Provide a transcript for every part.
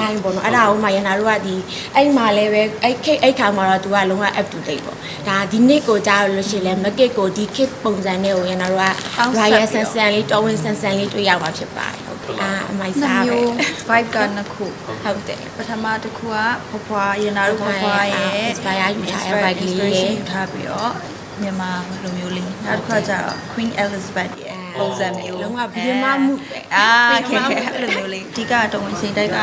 design ပေါ့နော်အဲ့ဒါကိုမှရန်နာတို့ကဒီအဲ့မှာလည်းပဲအဲ့ cake အဲ့ခါမှာတော့သူကလုံးဝ up to date ပေါ့ဒါဒီနေ့ကိုကြားလို့ရှိရင်လည်း market ကိုဒီ cake ပုံစံနဲ့ကိုရန်နာတို့က royal ဆန်ဆန်လေးတော်ဝင်ဆန်ဆန်လေးတွေ့ရမှာဖြစ်ပါတယ်ဟုတ်ကဲ့အာအမိုက်နှစ်စားပဲမျိုး vibe ကနှစ်ခုဟုတ်တယ်ပထမတစ်ခုကဖွားဖွားရနာတို့ဖွားဖွားရဲ့ inspire ယူထားတဲ့ vibe လေးရဲ့ inspiration ယူထားပြီးတော့မြန်မာလိုမျိုးလေးနောက်တစ်ခါကျတော့ Queen Elizabeth ရဲ့ ပုံစံမျိုးလုံးဝဘီမမှုပဲအာခင်ခင်အဲ့လိုမျိုးလေးအဓိကတော်ဝင်စိန်တိုက်က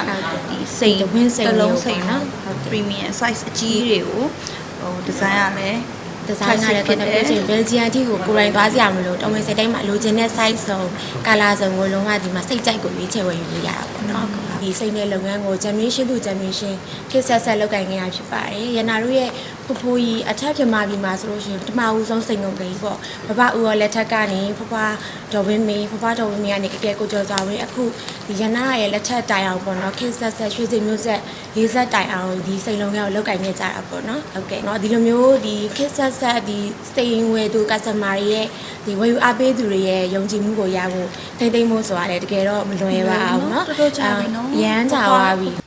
ဒီစိန်တဝင်းစိန်တစ်လုံးစိန်မျိုးပေါ့နော်နော် premium size အကြီးတွေကိုဟို design ရလဲဒီဇိုင်းကလည်းကတော့ပြောချင်ဘယ်ဂျီယန်တီကိုကိုယ်တိုင်သွားစရာမလိုတော်ဝင်စိတ်တိုင်းမှာလိုချင်တဲ့ size စုံ color စုံကိုလုံးဝဒီမှာစိတ်ကြိုက်ကိုရွေးချယ်ဝယ်ယူလို့ရတာပေါ့နော်ဒီစိတ်နဲ့လုပ်ငန်းကို generation to generation ခေတ်ဆက်ဆက်လုပ်ကိုင်နေတာဖြစ်ပါတယ်ရနာတို့ရဲ့ ဖဖိုးကြီးအထက်ပြမပြီမှာဆိုလို့ရှိရင်ပထမဦးဆုံးစိန်ကုန်ကြီးပေါ့ဘဘဦးရောလက်ထက်ကနေဖဖွားဒေါ်ဝင်းမေဖဖွားဒေါ်ဝင်းမေကနေကကဲကိုကြော်ကြဝင်းအခုဒီရနာရဲ့လက်ထက်တိုင်အောင်ပေါ့နော်ခင်းဆက်ဆက်ရွှေစင်မျိုးဆက်လေးဆက်တိုင်အောင်ဒီစိန်လုံးကောက်လောက်ကင်နေကြတာပေါ့နော်ဟုတ်ကဲ့နော်ဒီလိုမျိုးဒီခင်းဆက်ဆက်ဒီစိန်ဝယ်သူကစမာတွေရဲ့ဒီဝယ်ယူအားပေးသူတွေရဲ့ယုံကြည်မှုကိုရဖို့တိမ့်တိမ့်ဖို့ဆိုရတယ်တကယ်တော့မလွယ်ပါဘူးနော်တော်တော်ကြာပြီနော်ရမ်းကြပါပြီ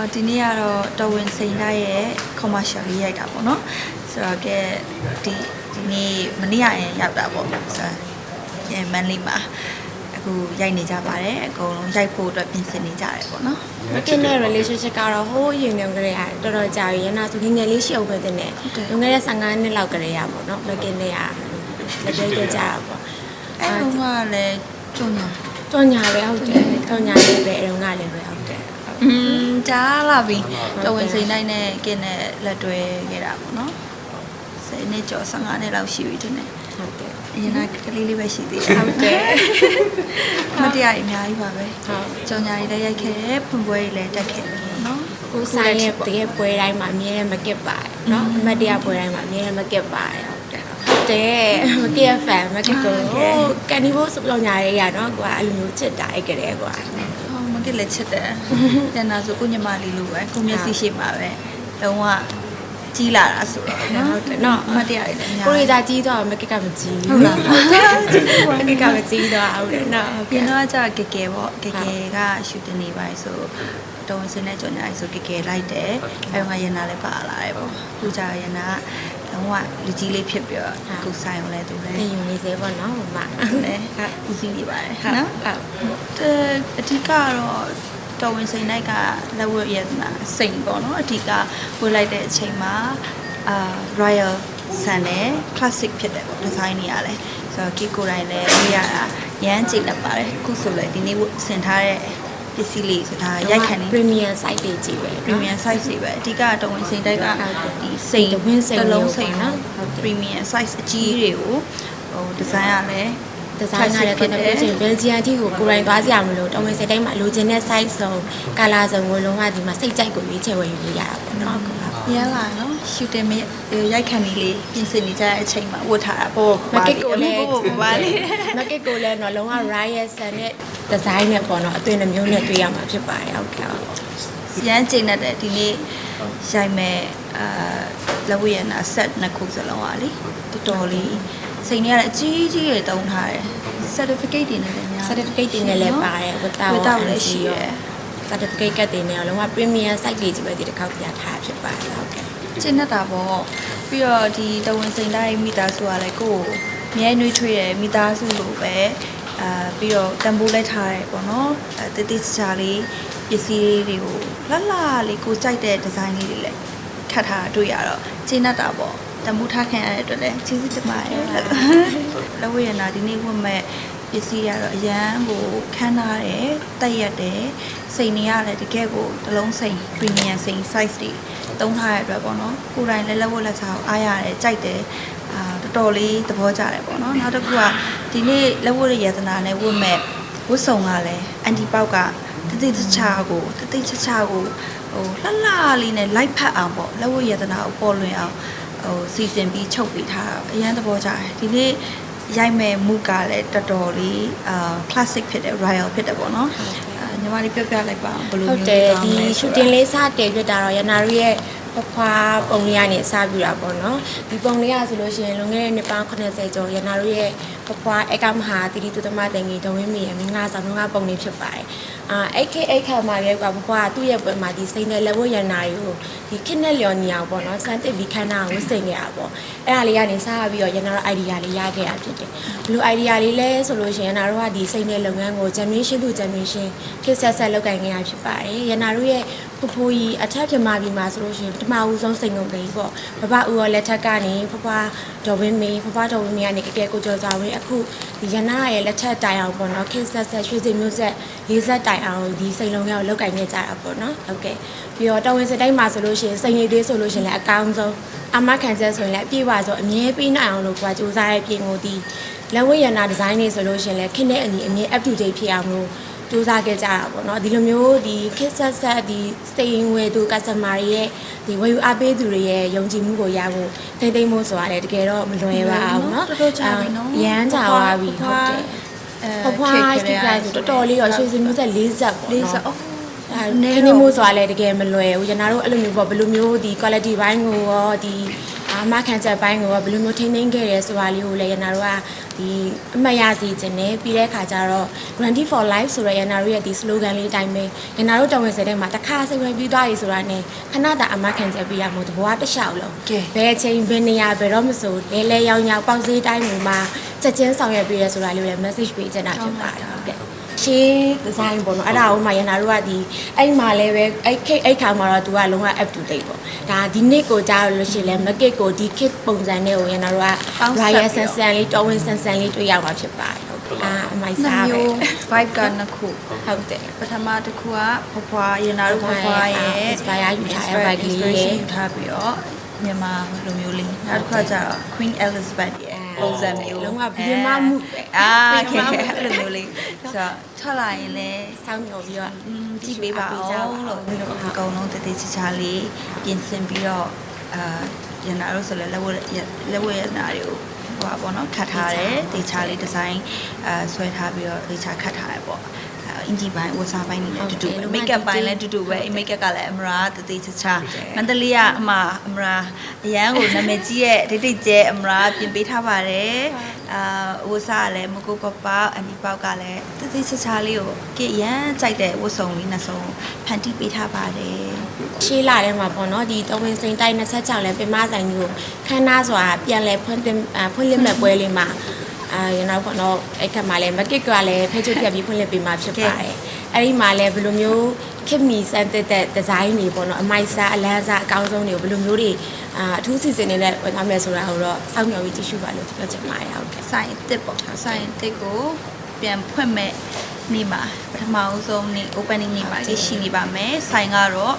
အော်ဒီနေ့ကတော့တော်ဝင်စိန်တိုင်းရဲ့ commercial လေးရိုက်တာပေါ့နော်ဆိုတော့ကဲဒီဒီနေ့မနေ့ကရင်ရောက်တာပေါ့ဆိုတော့အဲမန်လေးမှာအခုရိုက်နေကြပါတယ်အကုန်လုံးရိုက်ဖို့အတွက်ပြင်ဆင်နေကြတယ်ပေါ့နော်မကင်းတဲ့ relationship ကတော့ဟိုးရင်ငယ်ကလေးကတော်တော်ကြာပြီရနာဆိုငယ်ငယ်လေးရှိအောင်ပဲတင်တယ်ဟုတ်တယ်လွန်ခဲ့တဲ့15နှစ်လောက်ကလေးရပါတော့မကင်းတဲ့ကလက်တွေ့ကြကြတာပေါ့အဲ့တော့ကလည်းကြုံညာတော်ညာပဲဟုတ်တယ်တော်ညာလေးပဲအရုံကလည်းပဲဟုတ်တယ် อืมဒါလာပြီတဝင်စိန်နိုင်နဲ့ကင်းနဲ့လက်တွဲခဲ့တာပေါ့နော်စိန်နဲ့ကြော်15နှစ်လောက်ရှိပြီတင်တယ်ဟုတ်တယ်အရင်ကကလေးလေးပဲရှိသေးတယ်ဟုတ်တယ်မတရားအများကြီးပါပဲဟုတ်ကြောင်ညာတွေလည်းရိုက်ခဲ့တယ်ဖွင့်ပွဲတွေလည်းတက်ခဲ့တယ်နော်ကိုဆိုင်ရဲ့တကယ်ပွဲတိုင်းမှာအမြဲတမ်းမကစ်ပါတယ်နော်အမတ်တရားပွဲတိုင်းမှာအမြဲတမ်းမကစ်ပါတယ်ဟုတ်တယ်ဟုတ်တယ်မကစ်ဖန်မကစ်ကိုကန်နီဘိုးစုပ်ကြောင်ညာတွေရနော်ကိုကအဲ့လိုမျိုးချစ်တာအဲ့ကလေးကွာ မကလည်းချစ်တယ်တန်တာဆိုကိုညမလေးလိုပဲကိုမျက်စိရှိမှာပဲလုံးဝကြီးလာတာဆိုတော့နော်ဟုတ်တယ်နော်မတရားကြီးလည်းအများကိုရီသာကြီးတော့မကစ်ကမကြီးဟုတ်လားမကစ်ကမကြီးတော့ဟုတ်တယ်နော်ဟုတ်ပြကဲ့င်းတော့ကြာကဲကဲပေါ့ကဲကဲကရှူတင်နေပါဆိုတုံးစင်းနဲ့ကြော်ညာဆိုကဲကဲလိုက်တယ်အဲမှာရနာလည်းပါလာတယ်ပေါ့ခုကြာရနာက လုံးဝလူကြီးလေးဖြစ်ပြီးတော့ကိုဆိုင်အောင်လဲသူလဲနေယူနေစေပေါ့နော်ဟိုမှာလည်းဦးစီးနေပါတယ်ဟုတ်နော်ဟုတ်အဲအဓိကတော့တော်ဝင်စိန်လိုက်ကလက်ဝတ်ရတနာစိန်ပေါ့နော်အဓိကဝတ်လိုက်တဲ့အချိန်မှာအာ royal ဆန်နဲ့ classic ဖြစ်တယ်ပေါ့ဒီဇိုင်းတွေကလည်းဆိုတော့ကီကိုတိုင်းလည်းဝတ်ရတာရမ်းကြိတ်လက်ပါတယ်အခုဆိုလည်းဒီနေ့ဝတ်ဆင်ထားတဲ့ပ စ္စည်းလေးဆိုတာရိုက်ခံနေ premium site တွေကြီးပဲ premium size တွေပဲအဓိကတော်ဝင်စိန်တိုက်ကဒီစိန်တဝင်းစိန်တစ်လုံးစိန်မျိုးပေါ့နော်နော် premium size အကြီးတွေကိုဟိုဒီဇိုင်းကလည်းဒီဇိုင်းကလည်းကတော့ပြောချင်ဘယ်ဂျီယန်တီကိုကိုယ်တိုင်သွားစရာမလိုတော်ဝင်စိတ်တိုင်းမှာလိုချင်တဲ့ size စုံ color စုံကိုလုံးဝဒီမှာစိတ်ကြိုက်ကိုရွေးချယ်ဝယ်ယူလို့ရတာပေါ့နော်ဟုတ်ကဲ့ရလာနော် ရှူတင်မရိုက်ခံနေလေးပြင်ဆင်နေကြတဲ့အချိန်မှာဝတ်ထားတာပေါ့မကစ်ကိုလည်းပေါ့ပါလေမကစ်ကိုလည်းတော့လုံးဝ riot sun နဲ့ design နဲ့ပေါ့နော်အသွင်တစ်မျိုးနဲ့တွေ့ရမှာဖြစ်ပါတယ်ဟုတ်ကဲ့ရမ်းကျိနေတယ်ဒီနေ့ရိုက်မဲ့အာလက်ဝရနာ set နှစ်ခုစလုံးပါလေတော်တော်လေးစိန်တွေကလည်းအကြီးကြီးတွေတုံးထားတယ် certificate တွေနဲ့လည်းများ certificate တွေနဲ့လည်းပါတယ် without without လည်းရှိရယ် certificate ကတ်တွေနဲ့ရောလုံးဝ premium site တွေကြီးပဲဒီတစ်ခေါက်ပြထားဖြစ်ပါတယ်ဟုတ်ကဲ့ ကျင်းနေတာပေါ့ပြီးတော့ဒီတဝန်စိန်တိုင်းမိသားစုကလည်းကိုယ်မြဲနှွေးထွေးတယ်မိသားစုလိုပဲအာပြီးတော့တန်ဖိုးလိုက်ထားတယ်ပေါ့နော်အဲတတိချာလေးပစ္စည်းတွေကိုလှလှလေးကိုကြိုက်တဲ့ဒီဇိုင်းလေးတွေလည်းခတ်ထားတာတွေ့ရတော့ကျင်းနေတာပေါ့တန်ဖိုးထားခံရတဲ့အတွက်လည်းကျေးဇူးတင်ပါတယ်လက်ဝဲရနာဒီနေ့ဝတ်မဲ့ ပစ္စည်းရတော့အရန်ကိုခန်းထားတယ်တက်ရက်တယ်စိန်နေရတယ်တကယ်ကိုတစ်လုံးစိန် premium စိန် size တွေတုံးထားတဲ့အတွက်ပေါ့နော်ကိုယ်တိုင်လည်းလက်ဝတ်လက်စားကိုအားရတယ်ကြိုက်တယ်အာတော်တော်လေးသဘောကျတယ်ပေါ့နော်နောက်တစ်ခုကဒီနေ့လက်ဝတ်ရရတနာနဲ့ဝတ်မဲ့ဝတ်စုံကလည်းအန်တီပေါက်ကတတိတခြားကိုတတိတခြားကိုဟိုလှလှလေးနဲ့လိုက်ဖက်အောင်ပေါ့လက်ဝတ်ရတနာကိုပေါ်လွင်အောင်ဟိုစီစဉ်ပြီးချုပ်ပေးထားတာအရန်သဘောကျတယ်ဒီနေ့ ရိုက်မဲ့မူကလည်းတော်တော်လေးအာ classic ဖြစ်တယ် royal ဖြစ်တယ်ပေါ့နော်အာညီမလေးပြောပြလိုက်ပါအောင်ဘယ်လိုဟုတ်မျိုးတယ်သွားမဒီလဲ shooting လေးစတင်ပြတာတော့ရနာတို့ရဲ့ ပဖွာပုံလေးကနေစပြတာပေါ့နော်ဒီပုံလေးကဆိုလို့ရှိရင်လွန်ခဲ့တဲ့နှစ်ပေါင်း80ကျော်ရနာတို့ရဲ့ပဖွားအကမဟာတိတိတုတမတင်ကြီးဒဝင်းမီရဲ့မင်္ဂလာဆောင်ကပုံလေးဖြစ်ပါတယ်အာအဲ့ခေအဲ့ခါမှာလည်းကဖွားသူ့ရဲ့ပွဲမှာဒီစိန်တဲ့လက်ဝတ်ရန်နာတွေကိုဒီခစ်နဲ့လျော်ညီအောင်ပေါ့နော်စမ်းတစ်ပြီးခန်းနာကိုဝတ်ဆင်ခဲ့တာပေါ့အဲ့ဒါလေးကနေစပြီးတော့ရန်နာတို့ idea လေးရခဲ့တာဖြစ်တယ်ဘယ်လို idea လေးလဲဆိုလို့ရှိရင်ရန်နာတို့ကဒီစိန်တဲ့လုပ်ငန်းကို generation to generation ခေတ်ဆက်ဆက်လုပ်ကိုင်ခဲ့ရဖြစ်ပါတယ်ရန်နာတို့ရဲ့ ဖဖိုးကြီးအထက်ပြမပြီးမှာဆိုလို့ရှိရင်ပထမဦးဆုံးစိန်ကုန်လေးပေါ့ဘဘဦးရောလက်ထက်ကနေဖဖွားဒေါ်ဝင်းမေဖဖွားဒေါ်ဝင်းမေကနေကကဲကိုကျော်စွာဝင်းအခုဒီရနာရဲ့လက်ထက်တိုင်အောင်ပေါ့နော်ခေတ်ဆက်ဆက်ရွှေစင်မျိုးဆက်လေးဆက်တိုင်အောင်ဒီစိန်လုံးကိုလောက်ကင်နေကြတာပေါ့နော်ဟုတ်ကဲ့ပြီးတော့တော်ဝင်စတိုင်းမှာဆိုလို့ရှိရင်စိန်ရည်သေးဆိုလို့ရှိရင်လည်းအကောင်းဆုံးအမခံချက်ဆိုရင်လည်းအပြည့်ပါဆိုအမြဲပေးနိုင်အောင်လို့ကိုကစူးစမ်းရဲ့ပြင်ကိုဒီလက်ဝဲရနာဒီဇိုင်းနေဆိုလို့ရှိရင်လည်းခင်းတဲ့အညီအမြဲ up to date ဖြစ်အောင်လို့ စူးစမ်းခဲ့ကြတာပေါ့နော်ဒီလိုမျိုးဒီ kiss ဆက်ဆက်ဒီ staying with to customer တွေရဲ့ဒီဝယ်ယူအားပေးသူတွေရဲ့ယုံကြည်မှုကိုရဖို့တိတ်တိတ်မို့ဆိုတာလေတကယ်တော့မလွယ်ပါဘူးနော်တော်တော်ကြာပြီနော်ရမ်းကြာသွားပြီဟုတ်တယ်ဘဘွားဒီကဆိုတော်တော်လေးရောရွှေစင်မျိုးဆက်40ပေါ့နော်40အော်အဲ့နေမို့ဆိုတာလေတကယ်မလွယ်ဘူးကျွန်တော်တို့အဲ့လိုမျိုးပေါ့ဘယ်လိုမျိုးဒီ quality ဘိုင်းကိုရောဒီ အာမခံချက်ဘိုင်းကိုရောဘယ်လိုမျိုးထိန်းသိမ်းခဲ့ရဲဆိုတာလေးကိုလည်းရနာတို့ကဒီအမှတ်ရစီခြင်းနဲ့ပြီးတဲ့အခါကျတော့ guarantee for life ဆိုရရနာတို့ရဲ့ဒီ slogan လေးအတိုင်းပဲရနာတို့တော်ဝင်စတဲ့မှာတစ်ခါစိတ်ဝင်ပြီးသွားပြီဆိုတာနဲ့ခဏတာအမခံချက်ပေးရမို့တဘောကတစ်လျှောက်လုံးကဲဘယ်အချိန်ဘယ်နေရာဘယ်တော့မဆိုလဲလဲရောင်ရောင်ပေါက်စေးတိုင်းမှာမှာချက်ချင်းဆောင်ရွက်ပေးရဲဆိုတာလေးကိုလည်း message ပေးချင်တာဖြစ်ပါတယ်ဟုတ်ကဲ့ ရှေးဒီဇိုင်းပေါ့နော်အဲ့ဒါကိုမှရန်နာတို့ကဒီအဲ့မှာလည်းပဲအဲ့ခိတ်အဲ့ခါမှာတော့သူကလုံးဝ up to date ပေါ့ဒါဒီနေ့ကိုကြားလို့ရှိရင်လည်း market ကိုဒီ kit ပုံစံနဲ့ကိုရန်နာတို့ကပေါင်းစပ်ပြီး royal တော့ san san လေးတော်ဝင် san san လေးတွေ့ရမှာဖြစ်ပါတယ်ဟုတ်ကဲ့အာအမိုက်နှစ်စားပဲမျိုး vibe ကနှစ်ခုဟုတ်တယ်ပထမတစ်ခုကဖွားဖွားရနာတို့ဖွားဖွားရဲ့ inspire ယူထားတဲ့ bike လေးရဲ့ inspiration ယူထားပြီးတော့မြန်မာလိုမျိုးလေးနောက်တစ်ခါကျတော့ Queen Elizabeth ရဲ့ ပုံစံမျိုးလုံးဝဘီမမှုပဲအာဘီခဲမမှုခဲအဲ့လိုမျိုးလေးဆိုတော့ထွက်လာရင်လည်းဆောင်းမျှော်ပြီးတော့อืมကြည့်ပေးပါအောင်လို့ပြီးတော့အကုန်လုံးတည်တည်ချာချာလေးပြင်ဆင်ပြီးတော့အာရနာတို့ဆိုလည်းလက်ဝဲလက်ဝဲရနာတွေကိုဟိုပါပေါ့နော်ခတ်ထားတယ်တေချာလေးဒီဇိုင်းအာဆွဲထားပြီးတော့တေချာခတ်ထားတယ်ပေါ့ အင်ဂျီပိုင်းဝစားပိုင်းနေလည်းတူတူပဲမိတ်ကပ်ပိုင်းလည်းတူတူပဲအမိတ်ကပ်ကလည်းအမရာတည်တည်ချာချာမန္တလေးကအမအမရာအရန်ကိုနာမည်ကြီးရဲ့ဒိတ်ဒိတ်ကျဲအမရာပြင်ပေးထားပါတယ်အာဝစားကလည်းမကူပပအန်ဒီပေါက်ကလည်းတည်တည်ချာချာလေးကိုကရန်ကြိုက်တဲ့ဝတ်စုံလေးနှစ်စုံဖန်တီးပေးထားပါတယ်ရှေးလာထဲမှာပေါ့နော်ဒီတဝင်းစိန်တိုက်26လဲပင်မဆိုင်ကြီးကိုခန်းနာစွာပြန်လဲဖွင့်တင်အာဖွင့်လစ်မဲ့ပွဲလေးမှာ အာရနောက်ပေါ့နော်အဲ့ခါမှာလဲမကစ်ကလည်းဖဲချုပ်ပြတ်ပြီးဖွင့်လစ်ပေးမှာဖြစ်ပါတယ်အဲ့ဒီမှာလဲဘယ်လိုမျိုးခစ်မီစမ်းတက်တဲ့ဒီဇိုင်းတွေပေါ့နော်အမိုက်စားအလန်းစားအကောင်းဆုံးတွေကိုဘယ်လိုမျိုးတွေအာအထူးစီစဉ်နေနဲ့ဝင်သွားမယ်ဆိုတာကိုတော့စောင့်မျှော်ပြီးကြည့်ရှုပါလို့ပြောချင်ပါတယ်ဟုတ်ကဲ့ဆိုင်အစ်စ်ပေါ့ဆိုင်အစ်စ်ကိုပြန်ဖွင့်မဲ့နေ့မှာပထမဦးဆုံးနေ့ opening နေ့မှာလေးရှိနေပါမယ်ဆိုင်ကတော့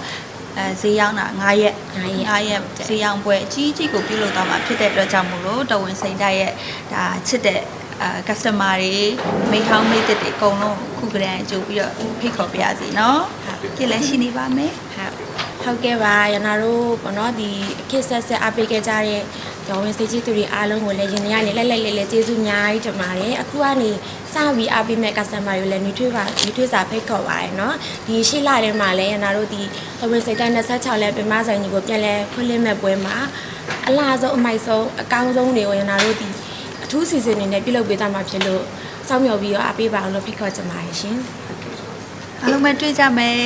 အဲဈေးရောက်တာ9ရက်9ရက်9ရက်ဈေးရောက်ပွဲအကြီးကြီးကိုပြုလုပ်သွားမှာဖြစ်တဲ့အတွက်ကြောင့်မို့လို့တော်ဝင်စိန်တိုက်ရဲ့ဒါချစ်တဲ့အာ customer တွေမိတ်ဟောင်းမိတ်သစ်တွေအကုန်လုံးခုကတည်းကကြိုပြီးတော့ဖိတ်ခေါ်ပြရစီနော်ကြည့်လဲရှိနေပါမယ်ဟုတ်ဟုတ်ကဲ့ပါရနာတို့ပေါ့နော်ဒီအခစ်ဆက်ဆက်အားပေးခဲ့ကြတဲ့ ကျောင်းဝင်စိတ်ကြီးသူတွေအားလုံးကိုလည်းရင်ထဲကနေလက်လက်လေးလေးကျေးဇူးအများကြီးတင်ပါတယ်အခုကနေစပြီးအားပေးမဲ့ customer တွေလည်းနှွေးထွေးပါနှွေးထွေးစာဖိတ်ခေါ်ပါတယ်เนาะဒီရှေ့လထဲမှာလည်းရနာတို့ဒီကျောင်းဝင်စိတ်တိုင်း26လဲပင်မဆိုင်ကြီးကိုပြန်လဲဖွင့်လှစ်မဲ့ပွဲမှာအလားဆုံးအမိုက်ဆုံးအကောင်းဆုံးတွေကိုရနာတို့ဒီအထူးစီစဉ်နေနဲ့ပြုလုပ်ပေးသားမှာဖြစ်လို့စောင့်မျှော်ပြီးတော့အားပေးပါအောင်လို့ဖိတ်ခေါ်ချင်ပါတယ်ရှင် အားလုံးပဲတွေ့ကြမယ်